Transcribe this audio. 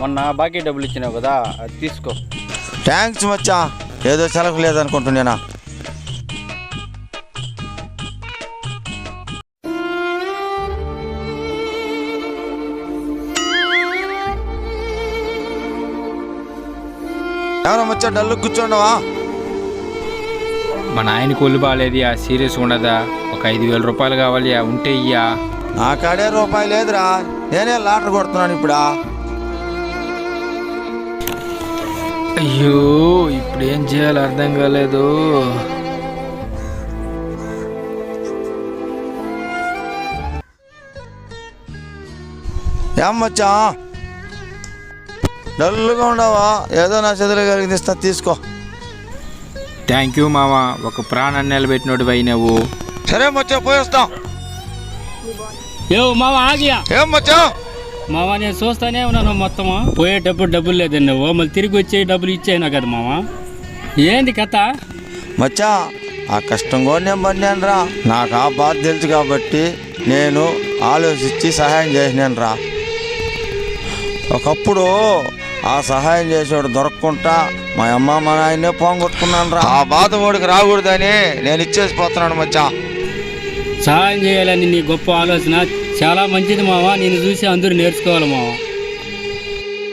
మొన్న బాకీ డబ్బులు ఇచ్చినావు కదా అది తీసుకో. థ్యాంక్స్ మచ్చా. ఏదో సెలవు లేదనుకుంటున్నానా? ఎవరో మచ్చా డల్లు కూర్చోండవా? మా నాయనకి ఒళ్ళు బాగాలేదు ఆ సీరియస్ ఉండదా? ఒక ఐదు వేల రూపాయలు కావాలి ఉంటే ఇయ్యా. నా కాడే రూపాయి లేదురా. నేనే లాటరీ కొడుతున్నాను ఇప్పుడా. అయ్యో ఇప్పుడు ఏం చేయాలో అర్థం కాలేదు. ఏం మచ్చా? డల్లుగా ఉండవా ఏదో నా చెదులు కలిగిస్తా తీసుకో. థ్యాంక్ యూ మామ ఒక ప్రాణాన్ని నిలబెట్టినోడు అయినవు సరే మచ్చా పోయేస్తాం ఏ మామ ఆగియా. ఏం మచ్చా? మామ నేను చూస్తానే ఉన్నాను మొత్తం పోయేటప్పుడు డబ్బులు లేదని నువ్వు. మళ్ళీ తిరిగి వచ్చి డబ్బులు ఇచ్చేనా కదా మామ ఏంది కథ? మచ్చా ఆ కష్టం కూడా నేను పడినాను రా నాకు ఆ బాధ తెలుసు కాబట్టి నేను ఆలోచించి సహాయం చేసినాను రా ఒకప్పుడు ఆ సహాయం చేసేవాడు దొరకకుండా మా అమ్మ మా నాయనే పోగొట్టుకున్నాను రా ఆ బాధ వాడికి రాకూడదని నేను ఇచ్చేసిపోతున్నాను మచ్చా. సహాయం చేయాలని నీ గొప్ప ఆలోచన చాలా మంచిది మామ నేను చూసి అందరూ నేర్చుకోవాలి మామ